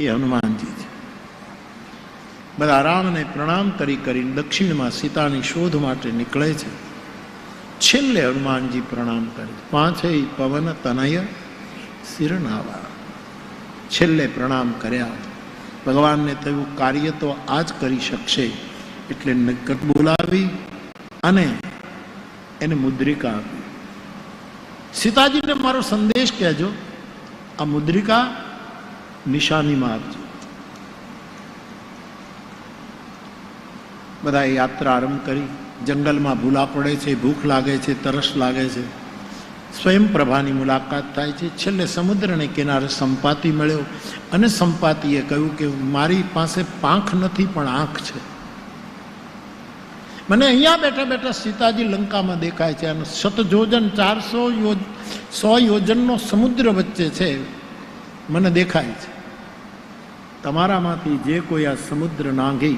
એ હનુમાનજી બધા રામને પ્રણામ કરી કરીને દક્ષિણમાં સીતાની શોધ માટે નીકળે છે. છેલ્લે હનુમાનજી પ્રણામ કરે છે. પાંચેય પવન, તનય શિરનાવા છેલ્લે પ્રણામ કર્યા. ભગવાનને થયું કાર્ય તો આ જ કરી શકશે. એટલે નિકટ બોલાવી અને એને મુદ્રિકા આપી. સીતાજીને મારો સંદેશ કહેજો. આ મુદ્રિકા નિશાનીમાં આપજો બધાએ યાત્રા આરંભ કરી. જંગલમાં ભૂલા પડે છે, ભૂખ લાગે છે, તરસ લાગે છે. સ્વયં પ્રભાની મુલાકાત થાય છે. છેલ્લે સમુદ્રને કિનારે સંપાતિ મળ્યો અને સંપાતિએ કહ્યું કે મારી પાસે પાંખ નથી, પણ આંખ છે. મને અહીંયા બેઠા બેઠા સીતાજી લંકામાં દેખાય છે અને શતજોજન ચારસો યોજ સો યોજનનો સમુદ્ર વચ્ચે છે. મને દેખાય છે. તમારામાંથી જે કોઈ આ સમુદ્ર નાંગી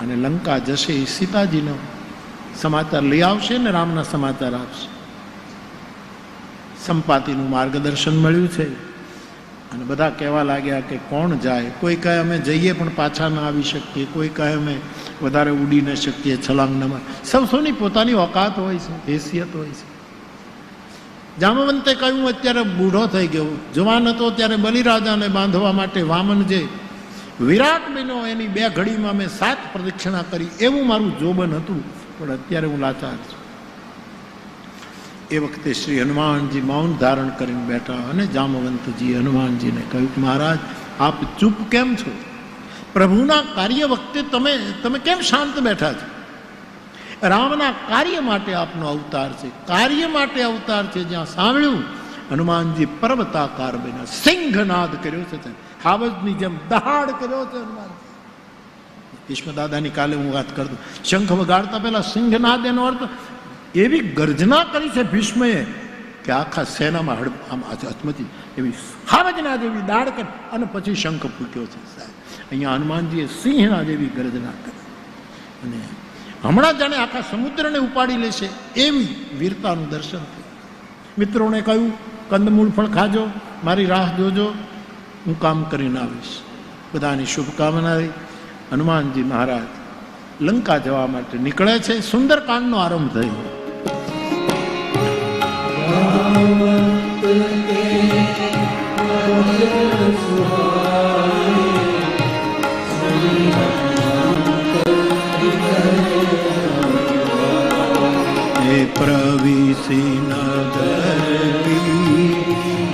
અને લંકા જશે એ સીતાજીનો સમાચાર લઈ આવશે ને રામના સમાચાર આપશે. સંપાતિનું માર્ગદર્શન મળ્યું છે. અને બધા કહેવા લાગ્યા કે કોણ જાય? કોઈ કહે અમે જઈએ પણ પાછા ના આવી શકીએ. કોઈ કહે અમે વધારે ઉડી ન શકીએ છલાંગ ન સૌ સૌની પોતાની ઓકાત હોય છે, હેસિયત હોય છે. જામવંતે કહ્યું, અત્યારે બૂઢો થઈ ગયો. જવાન હતો ત્યારે બલિરાજાને બાંધવા માટે વામન જે વિરાટ બન્યો, એની બે ઘડીમાં મેં સાત પ્રદક્ષિણા કરી. એવું મારું જોબન હતું, પણ અત્યારે હું લાચાર છું. એ વખતે શ્રી હનુમાનજી મૌન ધારણ કરીને બેઠા અને જામવંતજી હનુમાનજીને કહ્યું, મહારાજ, આપ ચૂપ કેમ છો? પ્રભુના કાર્ય વખતે તમે તમે કેમ શાંત બેઠા છો? રામના કાર્ય માટે આપનો અવતાર છે. કાર્ય માટે અવતાર છે જ્યાં સાંભળ્યું, હનુમાનજી પર્વતાકાર બન્યા. સિંહનાદ કર્યો છે. હાવજની જેમ દહાડ કર્યો છે હનુમાન ભીષ્મ દાદાની કાલે હું વાત કરતો શંખ વગાડતા પહેલા સિંહનાદ એનો અર્થ, એવી ગર્જના કરી છે ભીષ્મએ કે આખા સેનામાં હડ આમ હચમચી એવી હાવજના જેવી દાડ કરી અને પછી શંખ ફૂટ્યો છે. સાહેબ, અહીંયા હનુમાનજીએ સિંહના જેવી ગર્જના કરી. અને હમણાં જાણે આખા સમુદ્રને ઉપાડી લેશે એવી વીરતાનું દર્શન થયું. મિત્રોને કહ્યું, કંદમૂળ ફળ ખાજો, મારી રાહ જોજો, હું કામ કરીને આવીશ. બધાની શુભકામના હનુમાનજી મહારાજ લંકા જવા માટે નીકળે છે. સુંદરકાંડનો આરંભ થયો. हे प्रविसी न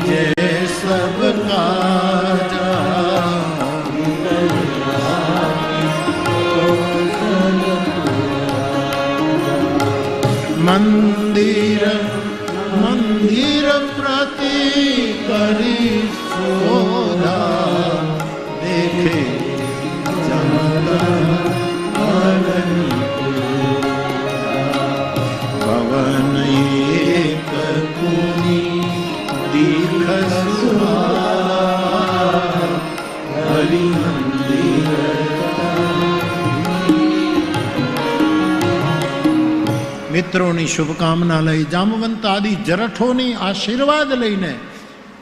जय सब राजा मंदिर મિત્રોની શુભકામના લઈ, જામવંત આદિ જરઠોની આશીર્વાદ લઈને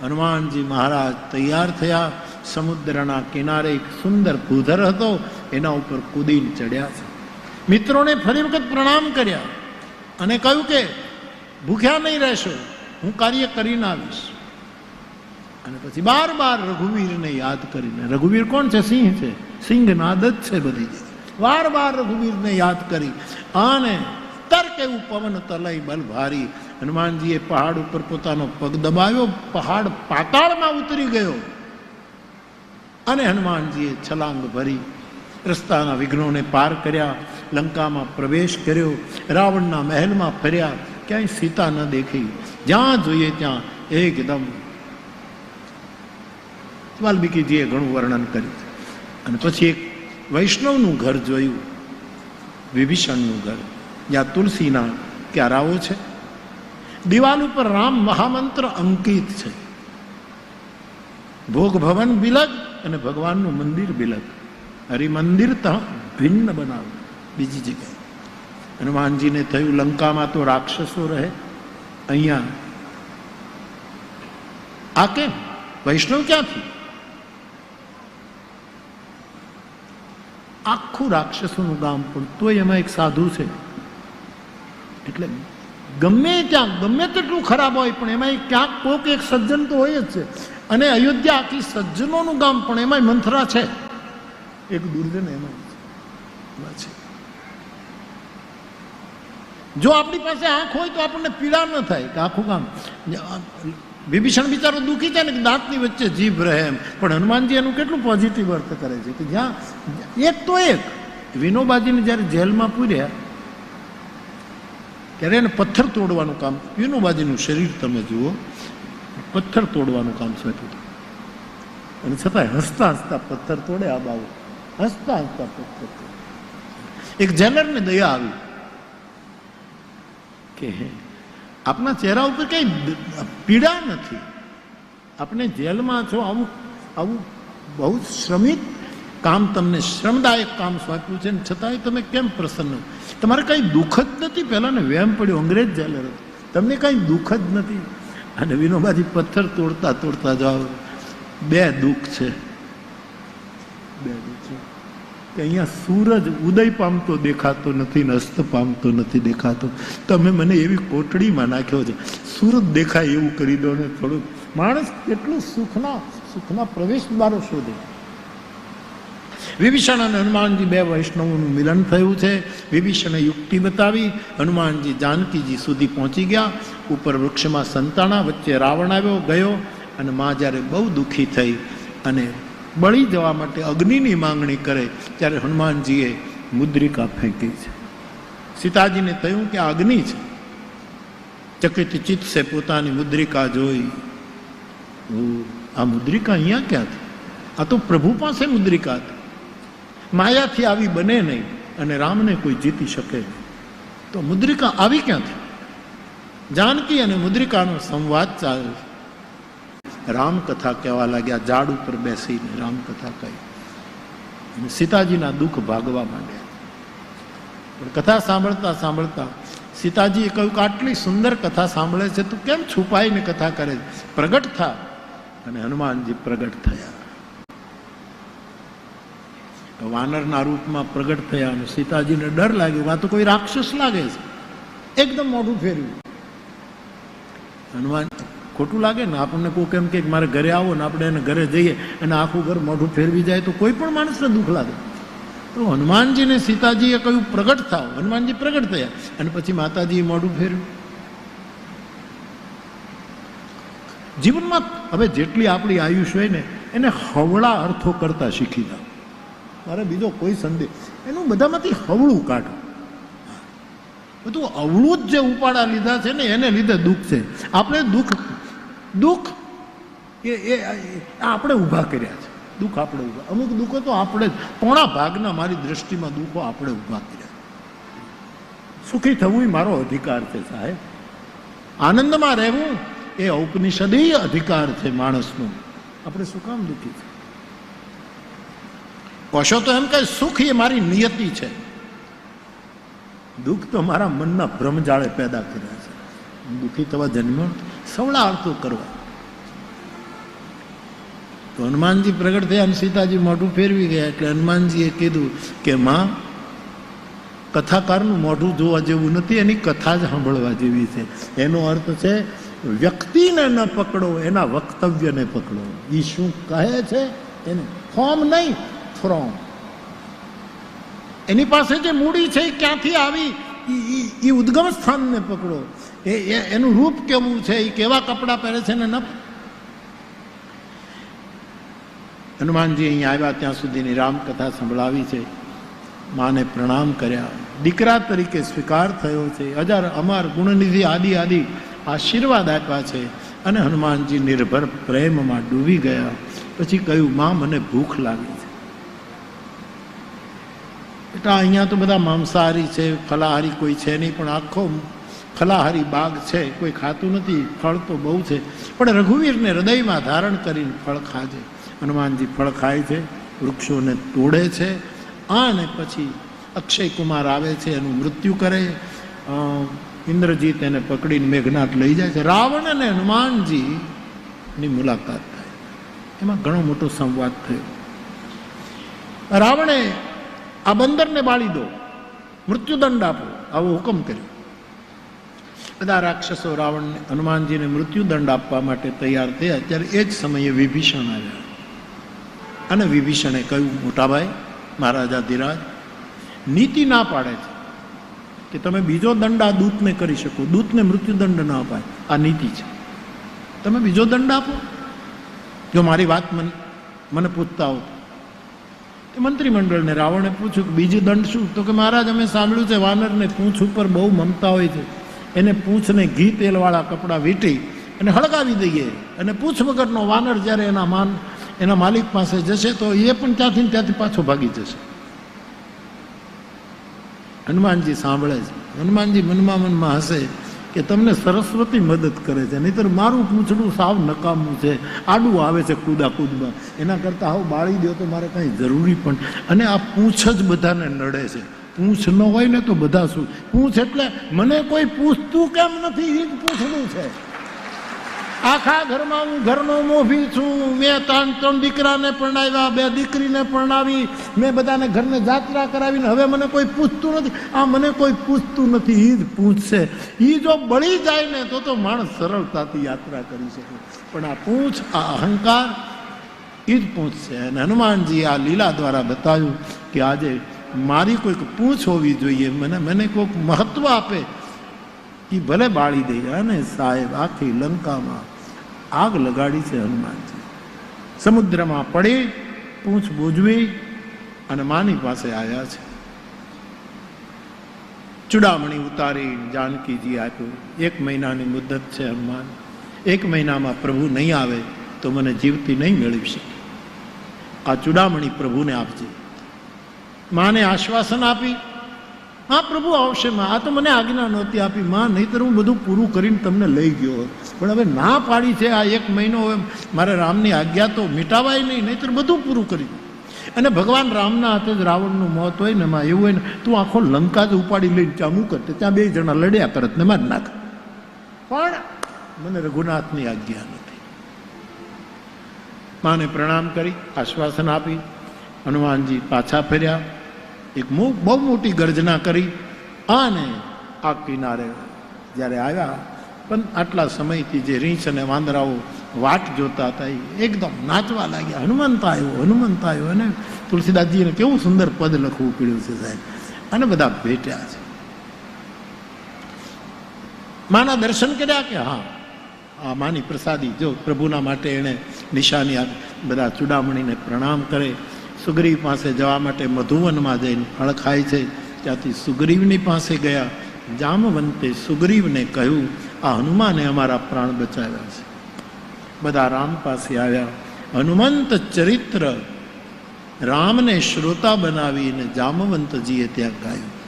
હનુમાનજી મહારાજ તૈયાર થયા. સમુદ્રના કિનારે એક સુંદર ભૂધર હતો, એના ઉપર કૂદીને ચડ્યા છે. મિત્રોને ફરી વખત પ્રણામ કર્યા અને કહ્યું કે, ભૂખ્યા નહીં રહેશો, હું કાર્ય કરીને આવીશ. અને પછી બાર બાર રઘુવીરને યાદ કરીને, રઘુવીર કોણ છે? સિંહ છે. સિંહ નાદ જ છે બધી વાર બાર રઘુવીરને યાદ કરી અને તર્ક પવન તલય બલ ભારી હનુમાનજીએ પહાડ ઉપર પોતાનો પગ દબાવ્યો, પહાડ પાતાળમાં ઉતરી ગયો. અને હનુમાનજીએ છલાંગ ભરી, રસ્તાના વિઘ્નોને પાર કર્યા, લંકામાં પ્રવેશ કર્યો, રાવણના મહેલમાં ફર્યા. ક્યાંય સીતા ન દેખી, જ્યાં જોઈએ ત્યાં એકદમ વાલ્મીકીજીએ ઘણું વર્ણન કર્યું. અને પછી એક વૈષ્ણવનું ઘર જોયું, વિભીષણનું ઘર. જ્યાં તુલસીના ક્યારાઓ છે દિવાલ ઉપર રામ મહામંત્ર અંકિત છે ભોગ ભવન બિલગ અને ભગવાનનું મંદિર બિલગ હરિમંદિર તો ભિન્ન બનાવ બીજી જગ્યાએ હનુમાનજીને થયું લંકામાં તો રાક્ષસો રહે અહીંયા આ કેમ વૈષ્ણવ ક્યાંથી આખું રાક્ષસોનું ગામ પણ તોય એમાં એક સાધુ છે એટલે ગમે ત્યાં, ગમે તેટલું ખરાબ હોય, પણ એમાં ક્યાંક કોક એક સજ્જન તો હોય જ છે. અને અયોધ્યા આખી સજ્જનોનું ગામ, પણ એમાંય મંથરા છે. એક દુર્જન એમાં છે. જો આપણી પાસે આંખ હોય તો આપણને પીડા ન થાય કે આખું ગામ. વિભીષણ બિચારો દુઃખી છે ને કે દાંતની વચ્ચે જીભ રહે એમ. પણ હનુમાનજી એનું કેટલું પોઝિટિવ અર્થ કરે છે કે જ્યાં, એક તો એક. વિનોબાજીને જ્યારે જેલમાં પૂર્યા ત્યારે એને પથ્થર તોડવાનું કામ. વિનોબાજીનું શરીર તમે જુઓ, પથ્થર તોડવાનું કામ સોંપ્યું અને છતાંય હસતા હસતા પથ્થર તોડે આ બાવો હસતા હસતા પથ્થર તોડે. એક જેલરને દયા આવી કે આપના ચહેરા ઉપર કઈ પીડા નથી. આપણે જેલમાં છો, આવું આવું બહુ શ્રમિક કામ તમને શ્રમદાયક કામ સોંપ્યું છે ને છતાંય તમે કેમ પ્રસન્ન તમારે કાંઈ દુઃખ જ નથી? પહેલાં ને વેમ પડ્યો, અંગ્રેજ જેલર તમને કાંઈ દુઃખ જ નથી? અને વિનોબાજી પથ્થર તોડતા તોડતા જાઓ. બે દુઃખ છે. બે દુઃખ છે. કે અહીંયા સૂરજ ઉદય પામતો દેખાતો નથી ને અસ્ત પામતો નથી દેખાતો. તમે મને એવી કોટડીમાં નાખ્યો છે. સૂરજ દેખાય એવું કરી દો ને થોડુંક. માણસ કેટલું સુખના સુખના પ્રવેશ દ્વારો શોધે. વિભીષણ અને હનુમાનજી બે વૈષ્ણવોનું મિલન થયું છે. વિભીષણે યુક્તિ બતાવી, હનુમાનજી જાનકીજી સુધી પહોંચી ગયા. ઉપર વૃક્ષમાં સંતાણા વચ્ચે રાવણ આવ્યો, ગયો અને માં જ્યારે બહુ દુઃખી થઈ અને બળી જવા માટે અગ્નિની માંગણી કરે, ત્યારે હનુમાનજીએ મુદ્રિકા ફેંકી છે. સીતાજીને થયું કે અગ્નિ છે. ચકિત ચિત્ત પોતાની મુદ્રિકા જોઈ. આ મુદ્રિકા અહીંયા ક્યાં હતી આ તો પ્રભુ પાસે મુદ્રિકા હતી. માયાથી આવી બને નહીં અને રામને કોઈ જીતી શકે તો મુદ્રિકા આવી ક્યાંથી? જાનકી અને મુદ્રિકાનો સંવાદ ચાલે રામકથા કહેવા લાગ્યા, ઝાડ ઉપર બેસીને રામકથા કહી. અને સીતાજીના દુઃખ ભાગવા માંડ્યા. પણ કથા સાંભળતા સાંભળતા સીતાજીએ કહ્યું કે આટલી સુંદર કથા સાંભળે છે, તું કેમ છુપાઈને કથા કરે પ્રગટ થા. અને હનુમાનજી પ્રગટ થયા. વાનરના રૂપમાં પ્રગટ થયા અને સીતાજીને ડર લાગ્યો આ તો કોઈ રાક્ષસ લાગે છે. એકદમ મોઢું ફેર્યું. હનુમાન, ખોટું લાગે ને? આપણને કોઈ કેમ કે મારે ઘરે આવો ને આપણે એને ઘરે જઈએ અને આખું ઘર મોઢું ફેરવી જાય તો કોઈ પણ માણસને દુઃખ લાગે. તો હનુમાનજીને સીતાજીએ કહ્યું, પ્રગટ થાવ. હનુમાનજી પ્રગટ થયા અને પછી માતાજીએ મોઢું ફેર્યું. જીવનમાં હવે જેટલી આપણી આયુષ હોય ને, એને હવળા અર્થો કરતા શીખી જાઓ. મારે બીજો કોઈ સંદેશ એનું બધામાંથી હવળું કાઢો. બધું અવળું જ જે ઉપાડા લીધા છે ને, એને લીધે દુઃખ છે. આપણે દુઃખ દુઃખ એ એ આપણે ઊભા કર્યા છે. દુઃખ આપણે ઊભા, અમુક દુઃખો તો આપણે જ, પોણા ભાગના મારી દ્રષ્ટિમાં દુઃખો આપણે ઊભા કર્યા સુખી થવું એ મારો અધિકાર છે, સાહેબ. આનંદમાં રહેવું એ ઔપનિષદીય અધિકાર છે માણસનો. આપણે શું કામ દુઃખી છે? કોશો તો એમ કે સુખ એ મારી નિયતિ છે. દુઃખ તો મારા મનના ભ્રમજાળે પેદા કર્યા છે. દુઃખી થવા જન્મ્યો નથી. સવળા અર્થો કરવા. તો હનુમાનજી પ્રગટ થયા અને સીતાજી મોઢું ફેરવી ગયા એટલે હનુમાનજીએ કીધું કે, માં, કથાકારનું મોઢું જોવા જેવું નથી, એની કથા જ સાંભળવા જેવી છે. એનો અર્થ છે, વ્યક્તિને ન પકડો, એના વક્તવ્યને પકડો. એ શું કહે છે? એને ફોર્મ નહીં ફ્રોમ એની પાસે જે મૂડી છે એ ક્યાંથી આવી? એ ઉદ્ગમ સ્થાનને પકડો. એ- એનું રૂપ કેવું છે? એ કેવા કપડાં પહેરે છે ને ન હનુમાનજી અહીંયા આવ્યા, ત્યાં સુધીની રામકથા સંભળાવી છે. માને પ્રણામ કર્યા. દીકરા તરીકે સ્વીકાર થયો છે. હજાર અમાર ગુણનિધિ આદિ આદિ આશીર્વાદ આપ્યા છે. અને હનુમાનજી નિર્ભર પ્રેમમાં ડૂબી ગયા. પછી કહ્યું, માં, મને ભૂખ લાગી. બેટા અહીંયા તો બધા માંસાહારી છે, ફલાહારી કોઈ છે નહીં, પણ આખો ફલાહારી બાગ છે, કોઈ ખાતું નથી, ફળ તો બહુ છે. પણ રઘુવીરને હૃદયમાં ધારણ કરીને ફળ ખાજે. હનુમાનજી ફળ ખાય છે, વૃક્ષોને તોડે છે અને પછી અક્ષય કુમાર આવે છે, એનું મૃત્યુ કરે. ઇન્દ્રજીત એને પકડીને મેઘનાથ લઈ જાય છે. રાવણ અને હનુમાનજીની મુલાકાત થાય. એમાં ઘણો મોટો સંવાદ થયો. રાવણે આ બંદરને બાળી દો. મૃત્યુદંડ આપો. આવો હુકમ કર્યો. બધા રાક્ષસો રાવણને, હનુમાનજીને મૃત્યુદંડ આપવા માટે તૈયાર થયા. ત્યારે એ જ સમયે વિભીષણ આવ્યા. અને વિભીષણે કહ્યું મોટાભાઈ મહારાજા ધીરાજ, નીતિ ના પાડે છે કે તમે બીજો દંડ આ દૂતને કરી શકો. દૂતને મૃત્યુદંડ ના અપાય. આ નીતિ છે. તમે બીજો દંડ આપો. જો મારી વાત મને મને પૂછતા હો તો મંત્રીમંડળને રાવણે પૂછ્યું કે બીજું દંડ શું? તો કે મહારાજ, અમે સાંભળ્યું છે વાનરને પૂંછ ઉપર બહુ મમતા હોય છે. એને પૂંછને ઘી તેલવાળા કપડાં વીંટી અને હળગાવી દઈએ. અને પૂંછ વગરનો વાનર જ્યારે એના માન, એના માલિક પાસે જશે, તો એ પણ ત્યાંથી ત્યાંથી પાછો ભાગી જશે. હનુમાનજી સાંભળે છે. હનુમાનજી મનમાં મનમાં હશે કે તમને સરસ્વતી મદદ કરે છે. નહીતર મારું પૂંછડું સાવ નકામું છે. આડું આવે છે કૂદા કુદમાં. એના કરતાં હવે બાળી દો તો મારે કાંઈ જરૂરી પણ. અને આ પૂંછ જ બધાને નડે છે. પૂંછ ન હોય ને તો બધા શું? પૂંછ એટલે મને કોઈ પૂછતું કેમ નથી? એ જ પૂછડું છે. આખા ઘરમાં હું ઘરનો મોભી છું. મેં ત્રણ ત્રણ દીકરાને પરણાવ્યા, બે દીકરીને પરણાવી. મેં બધાને ઘરને જાત્રા કરાવીને હવે મને કોઈ પૂછતું નથી. આ મને કોઈ પૂછતું નથી એ જ પૂછશે. એ જો બળી જાય ને, તો તો માણસ સરળતાથી યાત્રા કરી શકે. પણ આ પૂછ, આ અહંકાર એ જ પૂછશે. અને હનુમાનજી આ લીલા દ્વારા બતાવ્યું કે આજે મારી કોઈક પૂછ હોવી જોઈએ. મને મને કોઈક મહત્વ આપે. એ ભલે બાળી દે. અને સાહેબ, આખી લંકામાં આગ લગાડી છે હનુમાનજી. સમુદ્રમાં પડી, પૂંછ બોજવે અને માની પાસે આવ્યા છે. ચૂડામણી ઉતારી જાનકીજી આપ્યું. એક મહિનાની મુદત છે હનુમાન. એક મહિનામાં પ્રભુ નહીં આવે તો મને જીવતી નહીં મેળવી શકે. આ ચૂડામણી પ્રભુને આપજે. માને આશ્વાસન આપી. હા, પ્રભુ, આવશે માં. આ તો મને આજ્ઞા નહોતી આપી. માં, નહીતર હું બધું પૂરું કરીને તમને લઈ ગયો હોત. પણ હવે ના પાડી છે આ એક મહિનો, હવે મારે રામની આજ્ઞા તો મિટાવાય નહીં, નહીંતર બધું પૂરું કરી અને ભગવાન રામના હાથે જ રાવણનું મોત હોય ને એમાં એવું હોય ને, તું આખો લંકા જ ઉપાડી લઈને ત્યાં મૂક તે ત્યાં બે જણા લડ્યા કરત ને માર નાખ. પણ મને રઘુનાથની આજ્ઞા નથી. માને પ્રણામ કરી, આશ્વાસન આપી, હનુમાનજી પાછા ફેર્યા, એક બહુ મોટી ગર્જના કરી અને આ કિનારે જ્યારે આવ્યા પણ આટલા સમયથી જે રીંછ અને વાંદરાઓ વાટ જોતા હતા એ એકદમ નાચવા લાગ્યા. હનુમંત આવ્યો હનુમંત આવ્યો અને તુલસીદાસજીને કેવું સુંદર પદ લખવું પડ્યું છે સાહેબ. અને બધા ભેટ્યા છે. માના દર્શન કર્યા કે હા, આ માની પ્રસાદી જો પ્રભુના માટે એણે નિશાની આપી, બધા ચૂડામણીને પ્રણામ કરે. સુગ્રીવ પાસે જવા માટે મધુવનમાં જઈને ફળ ખાય છે. ત્યાંથી સુગ્રીવની પાસે ગયા. જામવંતે સુગ્રીવને કહ્યું આ હનુમાને અમારા પ્રાણ બચાવ્યા છે. બધા રામ પાસે આવ્યા. હનુમંત ચરિત્ર રામને શ્રોતા બનાવીને જામવંતજીએ ત્યાં ગાયું.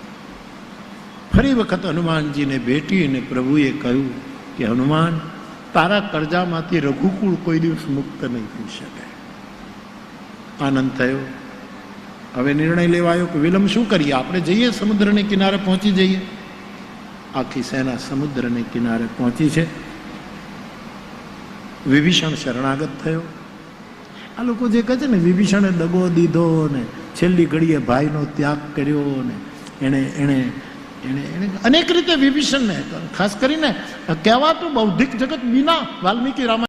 ફરી વખત હનુમાનજીને ભેટીને પ્રભુએ કહ્યું કે, હનુમાન, તારા કરજામાંથી રઘુકુળ કોઈ દિવસ મુક્ત નહીં થઈ શકે. આનંદ થયો. હવે નિર્ણય લેવાયો કે વિલંબ શું કરીએ? આપણે જઈએ સમુદ્રને કિનારે પહોંચી જઈએ. આખી સેના સમુદ્રને કિનારે પહોંચી છે. વિભીષણ શરણાગત થયો. આ લોકો જે કહે છે ને, વિભીષણે દગો દીધો ને, છેલ્લી ઘડીએ ભાઈનો ત્યાગ કર્યો ને, એણે એણે એણે એણે અનેક રીતે વિભીષણને, ખાસ કરીને કહેવાતું બૌદ્ધિક જગત વિના વાલ્મીકી રામાયણ